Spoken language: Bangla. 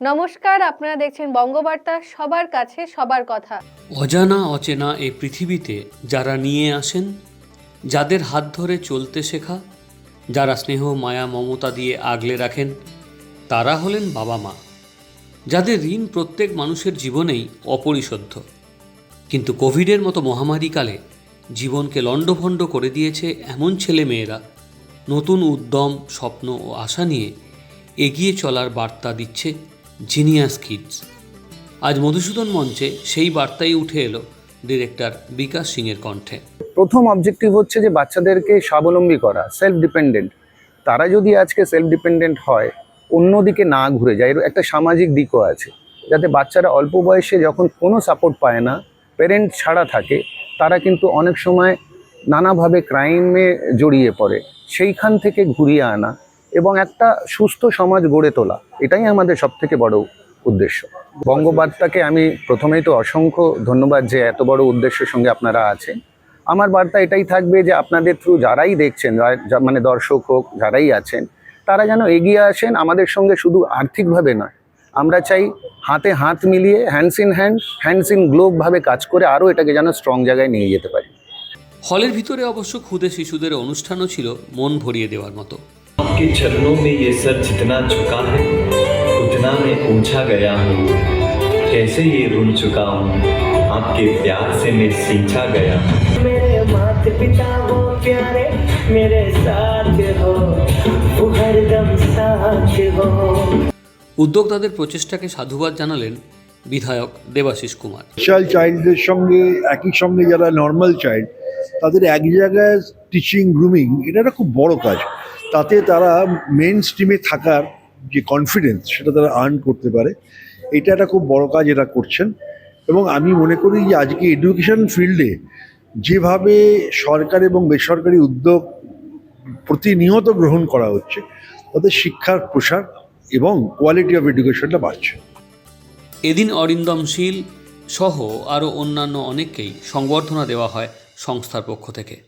নমস্কার, আপনারা দেখছেন বঙ্গবার্তা, সবার কাছে সবার কথা। অজানা অচেনা এই পৃথিবীতে যারা নিয়ে আসেন, যাদের হাত ধরে চলতে শেখা, যারা স্নেহ, মায়া, মমতা দিয়ে আগলে রাখেন, তারা হলেন বাবা মা, যাদের ঋণ প্রত্যেক মানুষের জীবনেই অপরিশোধ্য। কিন্তু কোভিডের মতো মহামারীকালে জীবনকে লণ্ডভণ্ড করে দিয়েছে এমন ছেলে মেয়েরা নতুন উদ্যম, স্বপ্ন ও আশা নিয়ে এগিয়ে চলার বার্তা দিচ্ছে জিনিয়াস কিডস। আজ মধুসূদন মঞ্চে সেই বার্তাই উঠে এলো ডিরেক্টর বিকাশ সিংয়ের কণ্ঠে। প্রথম অবজেক্টিভ হচ্ছে যে বাচ্চাদেরকে স্বাবলম্বী করা সেলফ ডিপেন্ডেন্ট তারা যদি আজকে সেলফ ডিপেন্ডেন্ট হয়, অন্যদিকে না ঘুরে যায়, এর একটা সামাজিক দিকও আছে। যাতে বাচ্চারা অল্প বয়সে যখন কোনো সাপোর্ট পায় না প্যারেন্ট ছাড়া থাকে, তারা কিন্তু অনেক সময় নানাভাবে ক্রাইমে জড়িয়ে পড়ে। সেইখান থেকে ঘুরিয়ে আনা এবং একটা সুস্থ সমাজ গড়ে তোলা, এটাই আমাদের সব থেকে বড় উদ্দেশ্য। বঙ্গবার্তাকে আমি প্রথমেই তো অসংখ্য ধন্যবাদ যে এত বড় উদ্দেশ্যের সঙ্গে আপনারা আছেন। আমার বার্তা এটাই থাকবে যে আপনাদের থ্রু যারাই দেখছেন মানে দর্শক হোক, যারাই আছেন, তারা যেন এগিয়ে আসেন আমাদের সঙ্গে শুধু আর্থিকভাবে নয়। আমরা চাই হাতে হাত মিলিয়ে hands in hand hands in গ্লোভভাবে কাজ করে আরও এটাকে যেন স্ট্রং জায়গায় নিয়ে যেতে পারি। হলের ভিতরে অবশ্য ক্ষুদে শিশুদের অনুষ্ঠানও ছিল মন ভরিয়ে দেওয়ার মতো। आपके चरणों में ये सर जितना झुका है उतना मैं ऊंचा गया हूँ कैसे ये ऋण चुका हूँ आपके प्यार से मैं सींचा गया हूँ मेरे माता पिता हो प्यारे मेरे साथ हो वो हरदम साथ हो উদ্যোক্তাদের প্রচেষ্টাকে সাধুবাদ জানালেন বিধায়ক দেবাশিস কুমার স্পেশাল চাইল্ডদের সঙ্গে একই সঙ্গে যারা নর্মাল চাইল্ড তাদের এক জায়গায় টিচিং গ্রুমিং এটা একটা খুব বড় কাজ তাতে তারা মেন স্ট্রিমে থাকার যে কনফিডেন্স সেটা তারা আর্ন করতে পারে। এটা একটা খুব বড় কাজ এরা করছেন। এবং আমি মনে করি যে আজকে এডুকেশন ফিল্ডে যেভাবে সরকার এবং বেসরকারি উদ্যোগ প্রতিনিয়ত গ্রহণ করা হচ্ছে, তাতে শিক্ষার প্রসার এবং কোয়ালিটি অফ এডুকেশনটা বাড়ছে। এদিন অরিন্দম শীল সহ আরও অন্যান্য অনেককেই সংবর্ধনা দেওয়া হয় সংস্থার পক্ষ থেকে।